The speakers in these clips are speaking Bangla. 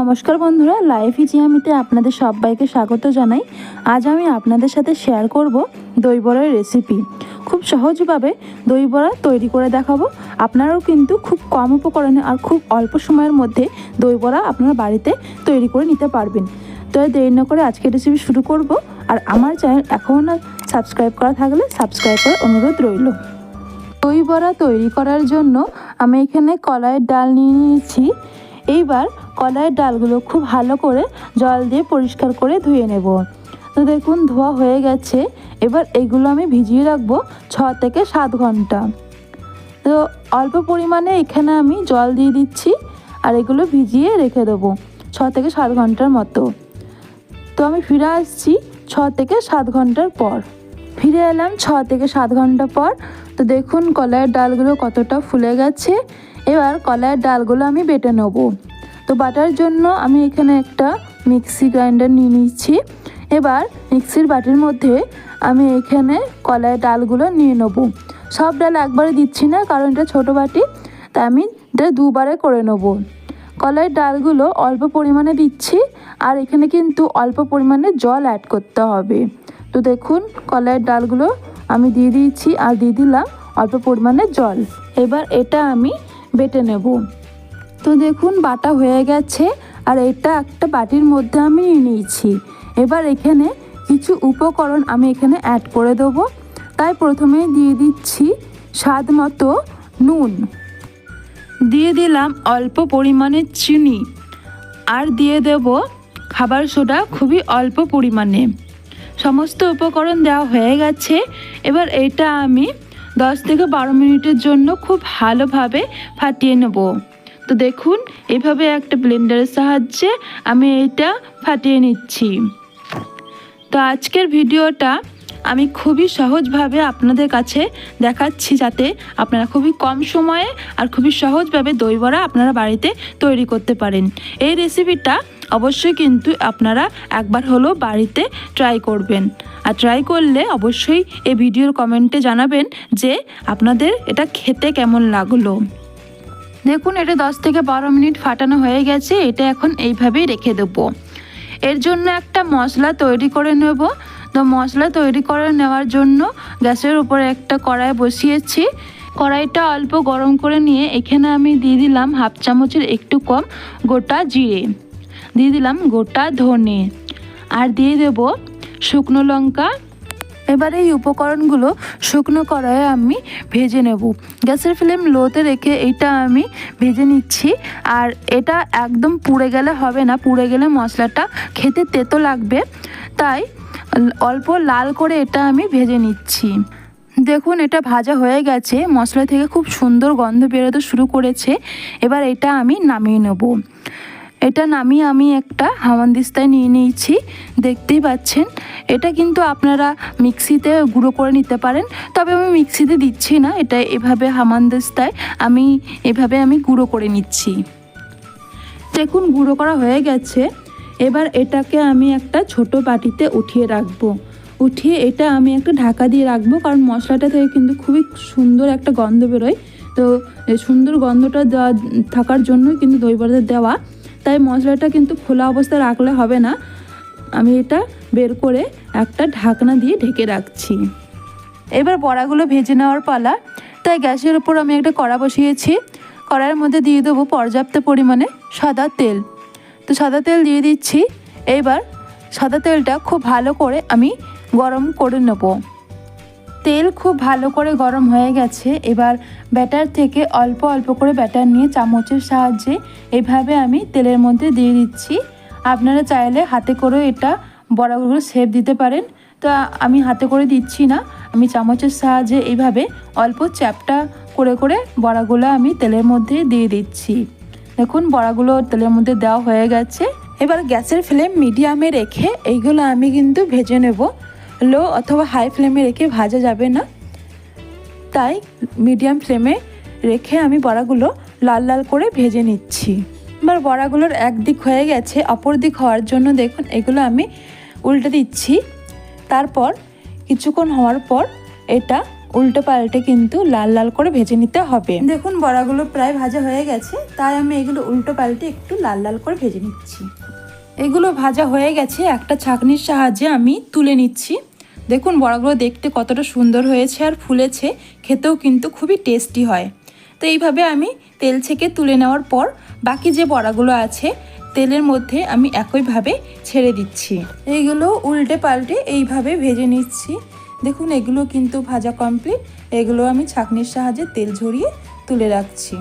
নমস্কার বন্ধুরা লাইফ ইজিয়ামিতে আপনাদের সবাইকে স্বাগত জানাই। আজ আমি আপনাদের সাথে শেয়ার করব দই বড়ার রেসিপি খুব সহজভাবে দই বড়া তৈরি করে দেখাবো। আপনারাও কিন্তু খুব কম উপকরণে আর খুব অল্প সময়ের মধ্যে দই বড়া আপনারা বাড়িতে তৈরি করে নিতে পারবেন। তো দেরি না করে আজকে রেসিপি শুরু করব। আর আমার চ্যানেল এখনও সাবস্ক্রাইব করা থাকলে সাবস্ক্রাইব করার অনুরোধ রইল। দই বড়া তৈরি করার জন্য আমি এখানে কলাইয়ের ডাল নিয়ে নিয়েছি। এইবার কলাইয়ের ডালগুলো খুব ভালো করে জল দিয়ে পরিষ্কার করে ধুয়ে নেব। তো দেখুন, ধোয়া হয়ে গেছে। এবার এগুলো আমি ভিজিয়ে রাখব ছ থেকে সাত ঘণ্টা। তো অল্প পরিমাণে এখানে আমি জল দিয়ে দিচ্ছি আর এগুলো ভিজিয়ে রেখে দেবো ছ থেকে সাত ঘণ্টার মতো। তো আমি ফিরে আসছি ছ থেকে সাত ঘণ্টার পর। ফিরে এলাম ছ থেকে সাত ঘণ্টা পর। তো দেখুন, কলাইয়ের ডালগুলো কতটা ফুলে গেছে। এবার কলাইয়ের ডালগুলো আমি বেটে নেব। তো বাটার জন্য আমি এখানে একটা মিক্সি গ্রাইন্ডার নিয়ে নিচ্ছি এবার মিক্সির বাটির মধ্যে আমি এখানে কলাইয়ের ডালগুলো নিয়ে নেব। সব ডাল একবারে দিচ্ছি না, কারণ এটা ছোটো বাটি, তাই আমি এটা দুবারে করে নেব। কলাইয়ের ডালগুলো অল্প পরিমাণে দিচ্ছি, আর এখানে কিন্তু অল্প পরিমাণে জল অ্যাড করতে হবে। তো দেখুন কলাইয়ের ডালগুলো আমি দিয়ে দিয়েছি, আর দিয়ে দিলাম অল্প পরিমাণে জল। এবার এটা আমি বেটে নেব। তো দেখুন বাটা হয়ে গেছে, আর এটা একটা বাটির মধ্যে আমি নিয়েছি। এবার এখানে কিছু উপকরণ আমি এখানে অ্যাড করে দেবো। তাই প্রথমেই দিয়ে দিচ্ছি স্বাদ মতো নুন। দিয়ে দিলাম অল্প পরিমাণে চিনি। আর দিয়ে দেব খাবার সোডা খুবই অল্প পরিমাণে। সমস্ত উপকরণ দেওয়া হয়ে গেছে। এবার এটা আমি দশ থেকে বারো মিনিটের জন্য খুব ভালোভাবে ফাটিয়ে নেব। তো দেখুন, এভাবে একটা ব্লেন্ডারের সাহায্যে আমি এটা ফাটিয়ে নিচ্ছি। তো আজকের ভিডিওটা আমি খুবই সহজভাবে আপনাদের কাছে দেখাচ্ছি যাতে আপনারা খুবই কম সময়ে আর খুবই সহজভাবে দই বড়া আপনারা বাড়িতে তৈরি করতে পারেন। এই রেসিপিটা অবশ্যই কিন্তু আপনারা একবার হলেও বাড়িতে ট্রাই করবেন। আর ট্রাই করলে অবশ্যই এই ভিডিওর কমেন্টে জানাবেন যে আপনাদের এটা খেতে কেমন লাগল। দেখুন, এটা দশ থেকে বারো মিনিট ফাটানো হয়ে গেছে, এটা এখন এইভাবেই রেখে দেবো। এর জন্য একটা মশলা তৈরি করে নেব। তো মশলা তৈরি করে নেওয়ার জন্য গ্যাসের উপরে একটা কড়াই বসিয়েছি। কড়াইটা অল্প গরম করে নিয়ে এখানে আমি দিয়ে দিলাম হাফ চামচের একটু কম গোটা জিরে। দিয়ে দিলাম গোটা ধনে। আর দিয়ে দেব শুকনো লঙ্কা এবার এই উপকরণগুলো শুকনো কড়াইয়ে আমি ভেজে নেব। গ্যাসের ফ্লেম লোতে রেখে এইটা আমি ভেজে নিচ্ছি। আর এটা একদম পুড়ে গেলে হবে না, পুড়ে গেলে মশলাটা খেতে তেতো লাগবে। তাই অল্প লাল করে এটা আমি ভেজে নিচ্ছি। দেখুন, এটা ভাজা হয়ে গেছে। মশলা থেকে খুব সুন্দর গন্ধ বেরোতে শুরু করেছে। এবার এটা আমি নামিয়ে নেব। এটা নামিয়ে আমি একটা হামানদিস্তায় নিয়ে নিয়েছি, দেখতেই পাচ্ছেন। এটা কিন্তু আপনারা মিক্সিতে গুঁড়ো করে নিতে পারেন, তবে আমি মিক্সিতে দিচ্ছি না, এটা এভাবে হামানদিস্তায় আমি, এভাবে আমি গুঁড়ো করে নিচ্ছি। দেখুন, গুঁড়ো করা হয়ে গেছে। এবার এটাকে আমি একটা ছোট বাটিতে উঠিয়ে রাখব। উঠিয়ে এটা আমি একটা ঢাকা দিয়ে রাখব, কারণ মশলাটা থেকে কিন্তু খুবই সুন্দর একটা গন্ধ বেরোয়। তো সুন্দর গন্ধটা দেওয়া, থাকার জন্যই কিন্তু দই দেওয়া। তাই মশলাটা কিন্তু খোলা অবস্থায় রাখলে হবে না। আমি এটা বের করে একটা ঢাকনা দিয়ে ঢেকে রাখছি। এবার বড়াগুলো ভেজে নেওয়ার পালা। তাই গ্যাসের উপর আমি একটা কড়া বসিয়েছি। কড়াইয়ের মধ্যে দিয়ে দেবো পর্যাপ্ত পরিমাণে সাদা তেল। তো সাদা তেল দিয়ে দিচ্ছি। এইবার সাদা তেলটা খুব ভালো করে আমি গরম করে নেব। তেল খুব ভালো করে গরম হয়ে গেছে। এবার ব্যাটার থেকে অল্প অল্প করে ব্যাটার নিয়ে চামচের সাহায্যে এভাবে আমি তেলের মধ্যে দিয়ে দিচ্ছি। আপনারা চাইলে হাতে করে এটা বড়াগুলো শেপ দিতে পারেন। তো আমি হাতে করে দিচ্ছি না, আমি চামচের সাহায্যে এইভাবে অল্প চ্যাপটা করে করে বড়াগুলো আমি তেলের মধ্যে দিয়ে দিচ্ছি। দেখুন, বড়াগুলো তেলের মধ্যে দেওয়া হয়ে গেছে। এবার গ্যাসের ফ্লেম মিডিয়ামে রেখে এইগুলো আমি কিন্তু ভেজে নেব। লো অথবা হাই ফ্লেমে রেখে ভাজা যাবে না। তাই মিডিয়াম ফ্লেমে রেখে আমি বড়াগুলো লাল লাল করে ভেজে নিচ্ছি। এবার বড়াগুলোর একদিক হয়ে গেছে, অপর দিক হওয়ার জন্য দেখুন এগুলো আমি উল্টে দিচ্ছি। তারপর কিছুক্ষণ হওয়ার পর এটা উল্টো পাল্টে কিন্তু লাল লাল করে ভেজে নিতে হবে। দেখুন বড়াগুলো প্রায় ভাজা হয়ে গেছে, তাই আমি এগুলো উল্টো পাল্টে একটু লাল লাল করে ভেজে নিচ্ছি। এগুলো ভাজা হয়ে গেছে, একটা ছাঁকনির সাহায্যে আমি তুলে নিচ্ছি। দেখুন বড়াগুলো দেখতে কতটা সুন্দর হয়েছে আর ফুলেছে, খেতেও কিন্তু খুবই টেস্টি হয়। তো এইভাবে আমি তেল ছেঁকে তুলে নেওয়ার পর বাকি যে বড়াগুলো আছে, তেলের মধ্যে আমি একইভাবে ছেড়ে দিচ্ছি। এইগুলো উল্টে পাল্টে এইভাবে ভেজে নিচ্ছি। দেখুন, এগুলো কিন্তু ভাজা কমপ্লিট এগুলো আমি ছাঁকনির সাহায্যে তেল ঝরিয়ে তুলে রাখছি।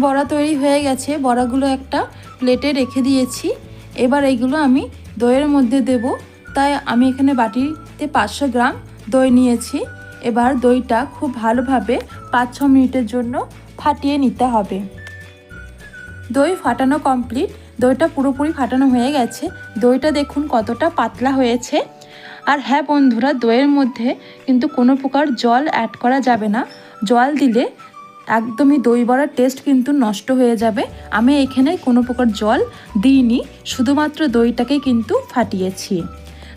বড়া তৈরি হয়ে গেছে, বড়াগুলো একটা প্লেটে রেখে দিয়েছি। এবার এইগুলো আমি দইয়ের মধ্যে দেব। তাই আমি এখানে বাটিতে পাঁচশো গ্রাম দই নিয়েছি। এবার দইটা খুব ভালোভাবে পাঁচ ছ মিনিটের জন্য ফাটিয়ে নিতে হবে। দই ফাটানো কমপ্লিট। দইটা পুরোপুরি ফাটানো হয়ে গেছে। দইটা দেখুন কতটা পাতলা হয়েছে। আর হ্যাঁ বন্ধুরা, দইয়ের মধ্যে কিন্তু কোনো প্রকার জল অ্যাড করা যাবে না। জল দিলে একদমই দই বড়ার টেস্ট কিন্তু নষ্ট হয়ে যাবে। আমি এখানে কোনো প্রকার জল দিইনি। শুধুমাত্র দইটাকে কিন্তু ফাটিয়েছি।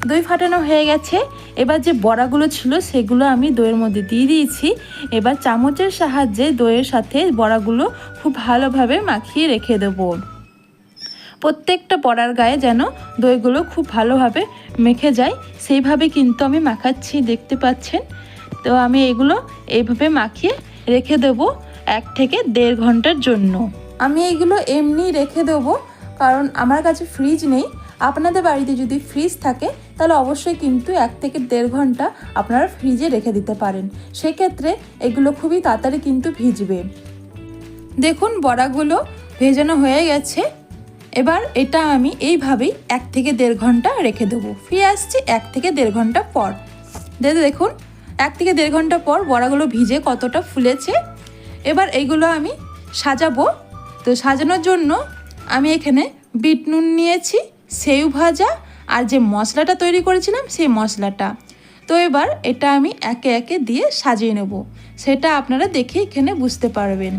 দই ফাটানো হয়ে গেছে। এবার যে বড়াগুলো ছিল সেগুলো আমি দইয়ের মধ্যে দিয়ে দিয়েছি। এবার চামচের সাহায্যে দইয়ের সাথে বড়াগুলো খুব ভালোভাবে মাখিয়ে রেখে দেবো। প্রত্যেকটা বড়ার গায়ে যেন দইগুলো খুব ভালোভাবে মেখে যায়, সেইভাবে কিন্তু আমি মাখাচ্ছি, দেখতে পাচ্ছেন? তো আমি এগুলো এইভাবে মাখিয়ে রেখে দেবো এক থেকে দেড় ঘণ্টার জন্য। আমি এগুলো এমনি রেখে দেবো, কারণ আমার কাছে ফ্রিজ নেই। আপনাদের বাড়িতে যদি ফ্রিজ থাকে, তাহলে অবশ্যই কিন্তু এক থেকে দেড় ঘণ্টা আপনারা ফ্রিজে রেখে দিতে পারেন। সেক্ষেত্রে এগুলো খুবই তাড়াতাড়ি কিন্তু ভিজবে। দেখুন, বড়াগুলো ভেজানো হয়ে গেছে। এবার এটা আমি এইভাবেই এক থেকে দেড় ঘণ্টা রেখে দেবো। ফিরে আসছি এক থেকে দেড় ঘণ্টা পর। দেখুন, এক থেকে দেড় ঘণ্টা পর বড়াগুলো ভিজে কতটা ফুলেছে। এবার এইগুলো আমি সাজাবো। তো সাজানোর জন্য আমি এখানে বিট নুন নিয়েছি। সেউ ভাজা আর যে মশলাটা তৈরি করেছিলাম সেই মশলাটা। তো এবার এটা আমি একে একে দিয়ে সাজিয়ে নেব। সেটা আপনারা দেখে এখানে বুঝতে পারবেন।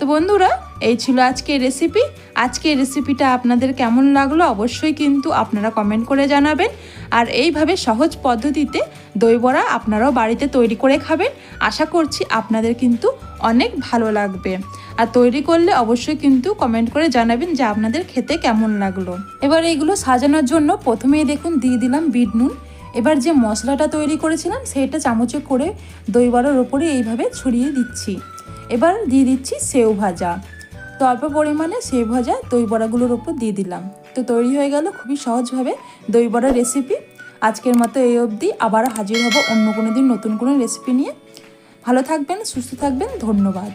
তো বন্ধুরা, এই ছিল আজকের রেসিপি আজকের রেসিপিটা আপনাদের কেমন লাগল অবশ্যই কিন্তু আপনারা কমেন্ট করে জানাবেন। আর এইভাবে সহজ পদ্ধতিতে দই বড়া আপনারাও বাড়িতে তৈরি করে খাবেন। আশা করছি আপনাদের কিন্তু অনেক ভালো লাগবে। আর তৈরি করলে অবশ্যই কিন্তু কমেন্ট করে জানাবেন যে আপনাদের খেতে কেমন লাগল। এবার এইগুলো সাজানোর জন্য প্রথমেই দেখুন, দিয়ে দিলাম বিট নুন। এবার যে মশলাটা তৈরি করেছিলাম, সেটা চামচে করে দই বড়ার ওপরে এইভাবে ছড়িয়ে দিচ্ছি। এবার দিয়ে দিচ্ছি সেও ভাজা। তো অল্প পরিমাণে সেও ভাজা দই বড়াগুলোর ওপর দিয়ে দিলাম। তো তৈরি হয়ে গেল খুবই সহজভাবে দই বড়ার রেসিপি আজকের মতো এই অবধি আবার হাজির হব অন্য কোনো দিন নতুন কোনো রেসিপি নিয়ে। ভালো থাকবেন, সুস্থ থাকবেন, ধন্যবাদ।